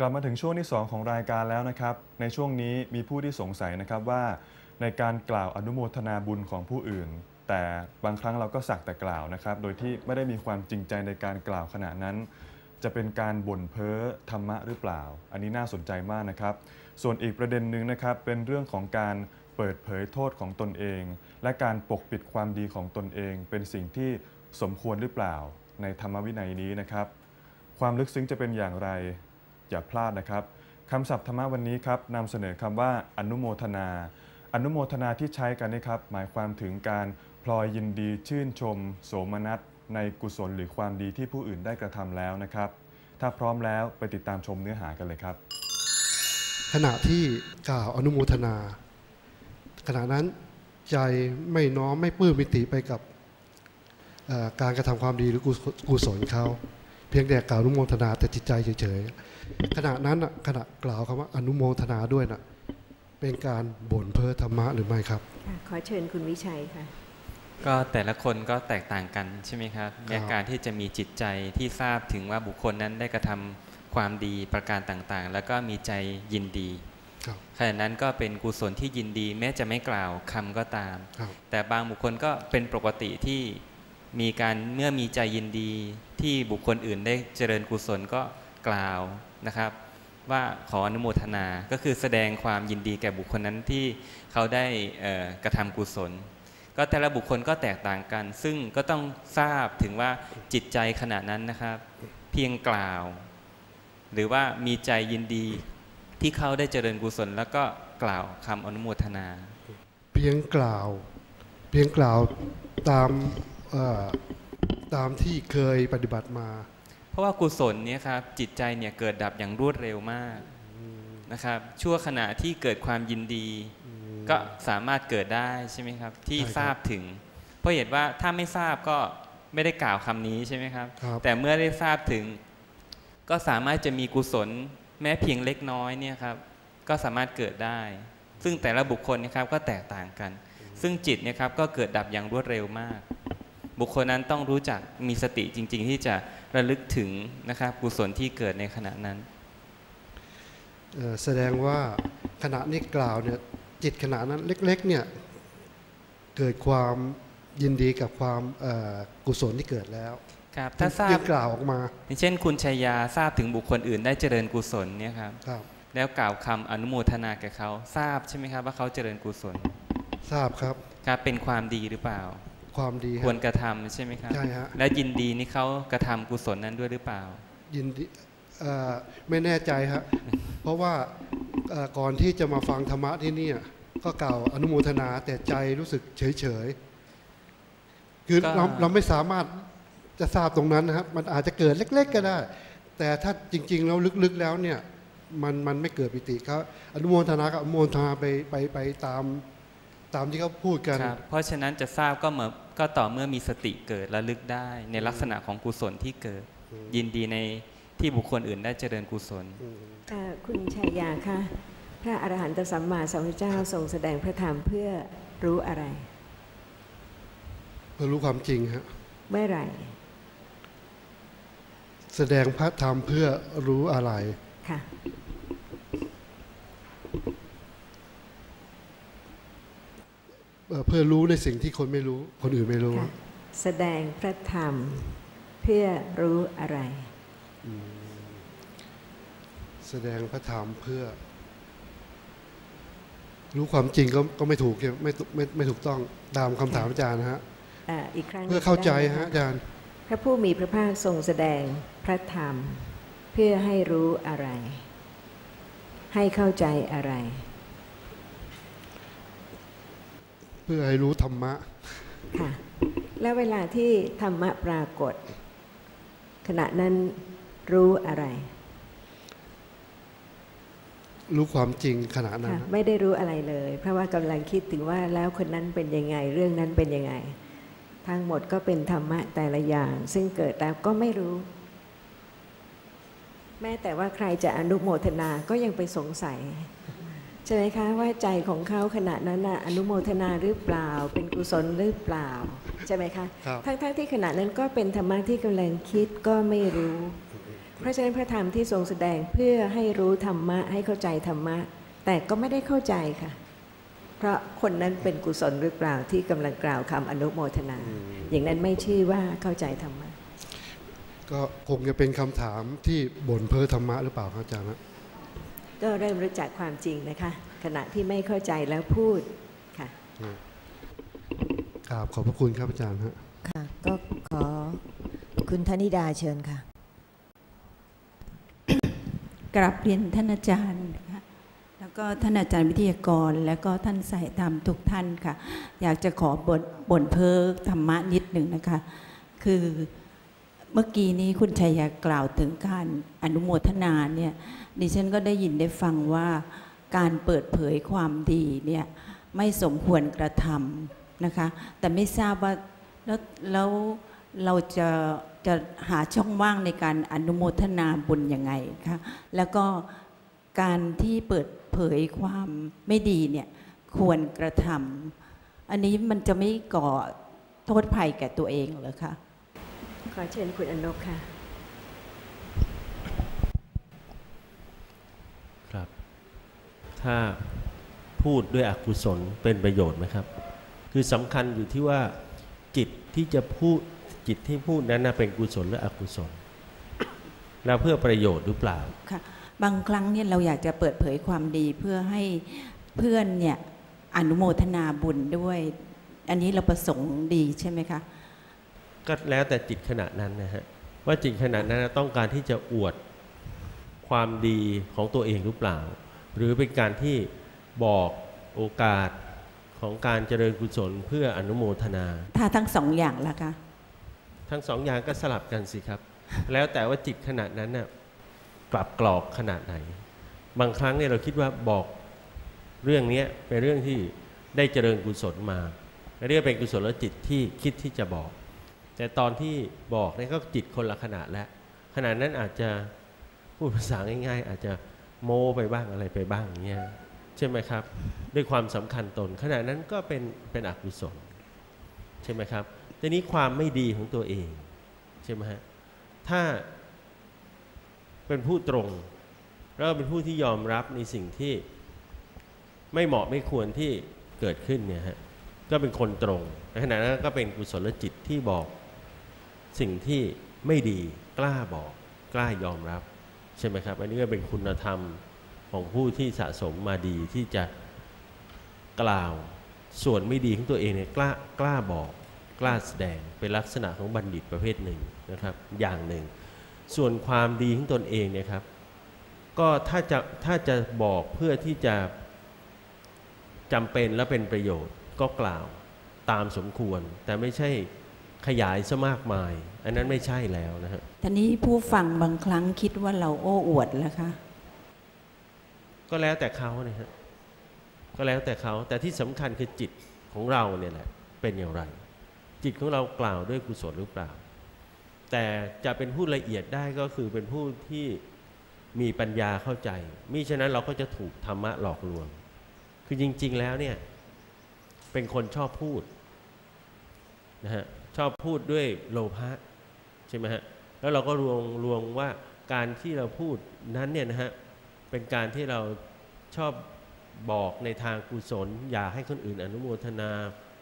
กลับมาถึงช่วงที่ 2 ของรายการแล้วนะครับ ในช่วงนี้มีผู้ที่สงสัยนะครับว่า ในการกล่าวอนุโมทนาบุญของผู้อื่น แต่บางครั้งเราก็สักแต่กล่าวนะครับ โดยที่ไม่ได้มีความจริงใจในการกล่าวขณะนั้น จะเป็นการบ่นเพ้อธรรมะหรือเปล่า อันนี้น่าสนใจมากนะครับ ส่วนอีกประเด็นหนึ่งนะครับ เป็นเรื่องของการเปิดเผยโทษของตนเอง และการปกปิดความดีของตนเอง เป็นสิ่งที่สมควรหรือเปล่า ในธรรมวินัยนี้นะครับ ความลึกซึ้งจะเป็นอย่างไร อย่าพลาดนะครับคำศัพท์ธรรมะวันนี้ครับนำเสนอคำว่าอนุโมทนา อนุโมทนาที่ใช้กันนะครับ หมายความถึงการพลอยยินดีชื่นชม โสมนัส ในกุศลหรือความดีที่ผู้อื่นได้กระทำแล้วนะครับ ถ้าพร้อมแล้วไปติดตามชมเนื้อหากันเลยครับ ขณะที่กล่าวอนุโมทนา ขณะนั้นใจไม่น้อมไม่ปลื้มมิติไปกับการกระทำความดีหรือกุศลเขา พียงแต่กล่าวอนุโมทนาแต่จิตใจเฉยๆขณะนั้นน่ะขณะกล่าวคำว่าอนุโมทนาด้วยน่ะเป็นการบ่นเพ้อธรรมะหรือไม่ครับค่ะขอเชิญคุณวิชัยค่ะ ก็แต่ละคนก็แตกต่างกันใช่ไหมครับในการที่จะมีจิตใจที่ทราบถึงว่าบุคคลนั้นได้กระทำความดีประการต่างๆ แล้วก็มีใจยินดีครับขณะนั้นก็เป็นกุศลที่ยินดีแม้จะไม่กล่าวคำก็ตามครับแต่บางบุคคลก็เป็นปกติที่ มีการเมื่อมีใจยินดีที่บุคคลอื่นได้เจริญกุศลก็กล่าวนะครับ ว่าขออนุโมทนา ก็คือแสดงความยินดีแก่บุคคลนั้นที่เขาได้กระทำกุศล ก็แต่ละบุคคลก็แตกต่างกัน ซึ่งก็ต้องทราบถึงว่าจิตใจขณะนั้นนะครับ เพียงกล่าว หรือว่ามีใจยินดีที่เขาได้เจริญกุศล แล้วก็กล่าวคำอนุโมทนา เพียงกล่าว เพียงกล่าวตาม ตามที่เคยปฏิบัติมา เพราะว่ากุศลเนี่ยครับจิตใจเนี่ยเกิดดับอย่างรวดเร็วมากนะครับชั่วขณะที่เกิดความยินดี ก็สามารถเกิดได้ใช่ไหมครับ ที่ใช่ครับทราบถึง เพราะเหตุว่าถ้าไม่ทราบก็ไม่ได้กล่าวคำนี้ใช่ไหมครับครับแต่เมื่อได้ทราบถึง ก็สามารถจะมีกุศลแม้เพียงเล็กน้อยเนี่ยครับก็สามารถเกิดได้ ซึ่งแต่ละบุคคลเนะครับก็แตกต่างกัน ซึ่งจิตเนะครับก็เกิดดับอย่างรวดเร็วมาก บุคคลนั้นต้องรู้จักมีสติจริง ๆ ที่จะระลึกถึงนะครับกุศลที่เกิดในขณะนั้นเอ่อแสดงว่าขณะนี้กล่าวเนี่ยจิตขณะนั้นเล็กๆเนี่ยเกิดความยินดีกับความเอ่อกุศลที่เกิดแล้วครับถ้าทราจึบงกล่าวออกมาอย่างเช่น คุณชัยยาทราบถึงบุคคลอื่นได้เจริญกุศลเนี่ยครับครับ แล้วกล่าวคำอนุโมทนาแก่เขาทราบใช่ไหมครับว่าเขาเจริญกุศล ทราบครับครับเป็นความดีหรือเปล่า ความดีควรฮะกระทำใช่ไหมครับใช่ฮะและยินดีนี่เขากระทำกุศลนั้นด้วยหรือเปล่า ยินดีเอ่อไม่แน่ใจฮะเพราะว่าเอ่อก่อนที่จะมาฟังธรรมะที่เนี่ยก็กล่าวอนุโมทนาแต่ใจรู้สึกเฉยๆคือก็เราเราไม่สามารถจะทราบตรงนั้นนะครับ มันอาจจะเกิดเล็ก ๆ ก็ได้ แต่ถ้าจริง ๆ แล้วลึกๆแล้วเนี่ยมันมันไม่เกิดปิติเขาอนุโมทนากับอนุโมทนาไปไปไปตามตามที่เขาพูดกันครับเพราะฉะนั้นจะทราบก็เมื่อ ก็ต่อเมื่อมีสติเกิดระลึกได้ในลักษณะของกุศลที่เกิด ยินดีในที่บุคคลอื่นได้เจริญกุศลเอ่อคุณชัยยาคะพระอรหันตสัมมาสัมพุทธเจ้าทรงแสดงพระธรรมเพื่อรู้อะไร เพื่อรู้ความจริงฮะเมื่อไหร่ แสดงพระธรรมเพื่อรู้อะไรค่ะ เอ่อเพื่อรู้ในสิ่งที่คนไม่รู้ คนอื่นไม่รู้ค่ะแสดงพระธรรมเพื่อรู้อะไร แสดงพระธรรมเพื่อ รู้ความจริงก็ก็ไม่ถูกไม่ถูกไม่ไม่ถูกต้องตามคำถามอาจารย์นะฮะเอ่ออีกครั้งหนึ่งเพื่อเข้าใจได้ไหมฮะคอาจารย์ พระผู้มีพระภาคทรงแสดงพระธรรม เพื่อให้รู้อะไร ให้เข้าใจอะไร เพื่อให้รู้ธรรมะค่ะแล้วเวลาที่ธรรมะปรากฏ ขณะนั้นรู้อะไร รู้ความจริงขณะนั้นค่ะไม่ได้รู้อะไรเลย เพราะว่ากำลังคิดถึงว่าแล้วคนนั้นเป็นยังไง เรื่องนั้นเป็นยังไง ทั้งหมดก็เป็นธรรมะแต่ละอย่าง ซึ่งเกิดแล้วก็ไม่รู้ แม้แต่ว่าใครจะอนุโมทนาก็ยังไปสงสัย ใช่ไหมคะว่าใจของเขาขณะนั้นน่ะอนุโมทนาหรือเปล่า เป็นกุศลหรือเปล่า ใช่ไหมคะครับทั้งๆที่ขณะนั้นก็เป็นธรรมะที่กำลังคิดก็ไม่รู้ เพราะฉะนั้นพระธรรมที่ทรงแสดงเพื่อให้รู้ธรรมะให้เข้าใจธรรมะ แต่ก็ไม่ได้เข้าใจค่ะ เพราะคนนั้นเป็นกุศลหรือเปล่าที่กำลังกล่าวคำอนุโมทนา อย่างนั้นไม่ชื่อว่าเข้าใจธรรมะก็คงจะเป็นคำถามที่บ่นเพ้อธรรมะหรือเปล่าครับอาจารย์นะ ก็เริ่มรู้จักความจริงนะคะ ขณะที่ไม่เข้าใจแล้วพูดค่ะกราบขอบพระคุณครับอาจารย์ฮะค่ะ ก็ขอคุณธนิดาเชิญค่ะกราบเรียนท่านอาจารย์นะคะแล้วก็ท่านอาจารย์วิทยากร แล้วก็ท่านสายธรรมทุกท่านค่ะ อยากจะขอบทบ่นเพ้อธรรมะนิดหนึ่งนะคะ คือ เมื่อกี้นี้คุณชัยยากล่าวถึงการอนุโมทนาเนี่ยดิฉันก็ได้ยินได้ฟังว่าการเปิดเผยความดีเนี่ยไม่สมควรกระทำนะคะ แต่ไม่ทราบว่าแล้วแล้วเราจะจะหาช่องว่างในการอนุโมทนาบุญยังไงคะแล้วก็การที่เปิดเผยความไม่ดีเนี่ยควรกระทำอันนี้มันจะไม่ก่อโทษภัยแก่ตัวเองเหรอคะ ขอเชิญคุณอนกค่ะ ครับ ถ้าพูดด้วยอกุศลเป็นประโยชน์ไหมครับ คือสำคัญอยู่ที่ว่าจิตที่จะพูดจิตที่พูดนั้นนะเป็นกุศลหรืออกุศลแล้วเพื่อประโยชน์หรือเปล่าค่ะบางครั้งเนี่ยเราอยากจะเปิดเผยความดีเพื่อให้เพื่อนเนี่ยอนุโมทนาบุญด้วย อันนี้เราประสงค์ดีใช่ไหมคะ ก็แล้วแต่จิตขณะนั้นนะฮะว่าจิตขณะนั้นต้องการที่จะอวดความดีของตัวเองหรือเปล่า หรือเป็นการที่บอกโอกาสของการเจริญกุศลเพื่ออนุโมทนา ถ้าทั้งสองอย่างละคะทั้งสองอย่างก็สลับกันสิครับ แล้วแต่ว่าจิตขนาดนั้นน่ะกลับกรอกขนาดไหน บางครั้งเนี่ยเราคิดว่าบอกเรื่องเนี้ยเป็นเรื่องที่ได้เจริญกุศลมาเรียกเป็นกุศลจิตที่คิดที่จะบอก แต่ตอนที่บอกเนี่ยก็จิตคนละขนาดแล้วขนาดนั้นอาจจะพูดภาษาง่าย ๆ อาจจะโมไปบ้างอะไรไปบ้างอย่างเงี้ยใช่ไหมครับ ด้วยความสำคัญตน ขณะนั้นก็เป็นเป็นอกุศลใช่ไหมครับทีนี้ความไม่ดีของตัวเองใช่ไหมฮะถ้าเป็นผู้ตรง แล้วเป็นผู้ที่ยอมรับในสิ่งที่ไม่เหมาะไม่ควรที่เกิดขึ้นเนี่ยฮะก็เป็นคนตรงในขณะนั้นก็เป็นกุศลจิตที่บอก สิ่งที่ไม่ดีกล้าบอก กล้ายอมรับ ใช่ไหมครับ อันนี้ก็เป็นคุณธรรมของผู้ที่สะสมมาดีที่จะกล่าวส่วนไม่ดีของตัวเองเนี่ยกล้ากล้าบอกกล้าแสดงเป็นลักษณะของบัณฑิตประเภทหนึ่งนะครับ อย่างหนึ่ง ส่วนความดีของตนเองเนี่ยครับ ก็ถ้าจะถ้าจะบอกเพื่อที่จะจำเป็นและเป็นประโยชน์ก็กล่าวตามสมควร แต่ไม่ใช่ ขยายซะมากมาย อันนั้นไม่ใช่แล้วนะฮะทีนี้ผู้ฟังบางครั้งคิดว่าเราโอ้อวดแล้วคะ ก็แล้วแต่เขานะฮะก็แล้วแต่เขาแต่ที่สำคัญคือจิตของเราเนี่ยแหละเป็นอย่างไร จิตของเรากล่าวด้วยกุศลหรือเปล่า แต่จะเป็นผู้ละเอียดได้ก็คือเป็นผู้ที่มีปัญญาเข้าใจมิฉะนั้นเราก็จะถูกธรรมะหลอกลวง คือจริง ๆ แล้วเนี่ย เป็นคนชอบพูดนะฮะ ชอบพูดด้วยโลภะใช่ไหมฮะแล้วเราก็รวงรวงว่าการที่เราพูดนั้นเนี่ยนะฮะเป็นการที่เราชอบบอกในทางกุศล อยากให้คนอื่นอนุโมทนา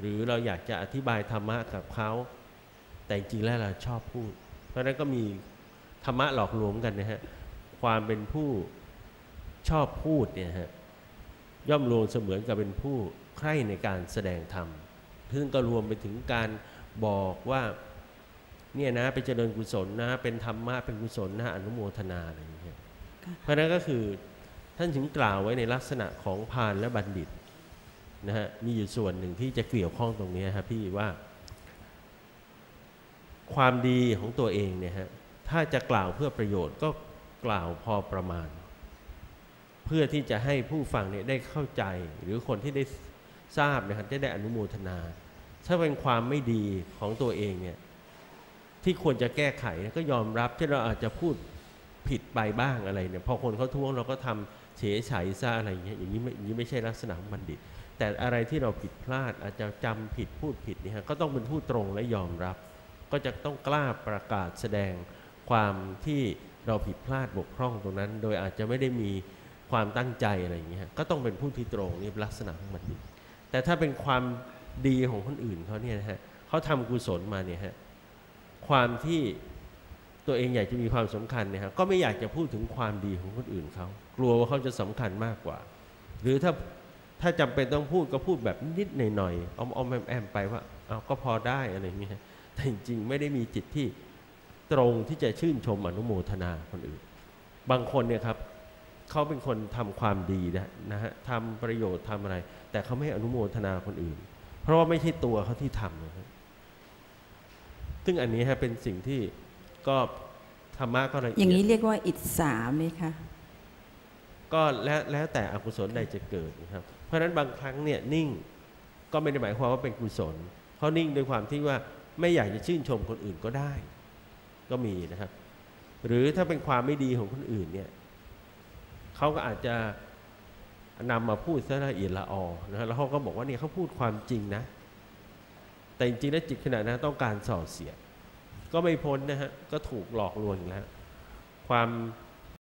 หรือเราอยากจะอธิบายธรรมะกับเขาแต่จริงแล้วเราชอบพูด เพราะฉะนั้นก็มีธรรมะหลอกลวงกันนะฮะความเป็นผู้ชอบพูดเนี่ยฮะย่อมรวมเสมือนกับเป็นผู้ใคร่ในการแสดงธรรมซึ่งก็รวมไปถึงการ บอกว่าเนี่ยนะเป็นเจริญกุศลนะ เป็นธรรมะเป็นกุศลนะอนุโมทนาอะไรอย่างเงี้ยค่ะเพราะฉะนั้นก็คือท่านถึงกล่าวไว้ในลักษณะของพาลและบัณฑิตนะฮะมีอยู่ส่วนหนึ่งที่จะเกี่ยวข้องตรงนี้ครับพี่ว่า ความดีของตัวเองเนี่ยฮะถ้าจะกล่าวเพื่อประโยชน์ก็กล่าวพอประมาณ เพื่อที่จะให้ผู้ฟังเนี่ยได้เข้าใจหรือคนที่ได้ทราบนะครับจะได้อนุโมทนา ถ้าเป็นความไม่ดีของตัวเองเนี่ยที่ควรจะแก้ไขก็ยอมรับที่เราอาจจะพูดผิดไปบ้างอะไรเนี่ยพอคนเขาท้วงเราก็ทำเฉยไฉซะอะไรอย่างเงี้ยอย่างนี้ไม่อย่างนี้ไม่ใช่ลักษณะของบัณฑิต แต่อะไรที่เราผิดพลาดอาจจะจำผิดพูดผิดเนี่ยฮะก็ต้องเป็นผู้ตรงและยอมรับ ก็จะต้องกล้าประกาศแสดงความที่เราผิดพลาดบกพร่องตรงนั้น โดยอาจจะไม่ได้มีความตั้งใจอะไรอย่างเงี้ยก็ต้องเป็นผู้ที่ตรงนี่ลักษณะของมันดีแต่ถ้าเป็นความ ดีของคนอื่นเขาเนี่ยนะฮะเขาทำกุศลมาเนี่ยฮะความที่ตัวเองอยากจะมีความสำคัญเนี่ยฮะก็ไม่อยากจะพูดถึงความดีของคนอื่นเขากลัวว่าเขาจะสำคัญมากกว่า หรือถ้าถ้าจำเป็นต้องพูดก็พูดแบบนิดหน่อยๆอ้อมๆแอมๆไปว่าเอาก็พอได้อะไรเงี้ยแต่จริงๆไม่ได้มีจิตที่ตรงที่จะชื่นชมอนุโมทนาคนอื่น บางคนเนี่ยครับเขาเป็นคนทำความดีนะนะฮะทำประโยชน์ทำอะไร แต่เขาไม่อนุโมทนาคนอื่น เพราะว่าไม่ใช่ตัวเขาที่ทำนะครับซึ่งอันนี้ฮะเป็นสิ่งที่ก็ธรรมะก็ละเอียดอย่างนี้เรียกว่าอิจฉาไหมคะก็แล้วแล้วแต่อกุศลใดจะเกิดนะครับ เพราะฉะนั้นบางครั้งเนี่ยนิ่งก็ไม่ได้หมายความว่าเป็นกุศลเขานิ่งด้วยความที่ว่าไม่อยากจะชื่นชมคนอื่นก็ได้ ก็มีนะครับ หรือถ้าเป็นความไม่ดีของคนอื่นเนี่ยเขาก็อาจจะ นำมาพูดซะละเอียดละออนะฮะแล้วเขาก็บอกว่าเนี่ยเขาพูดความจริงนะ แต่จริงๆแล้วจิตขณะนั้นต้องการส่อเสียดก็ไม่พ้นนะฮะก็ถูกหลอกลวงอีกแล้วความ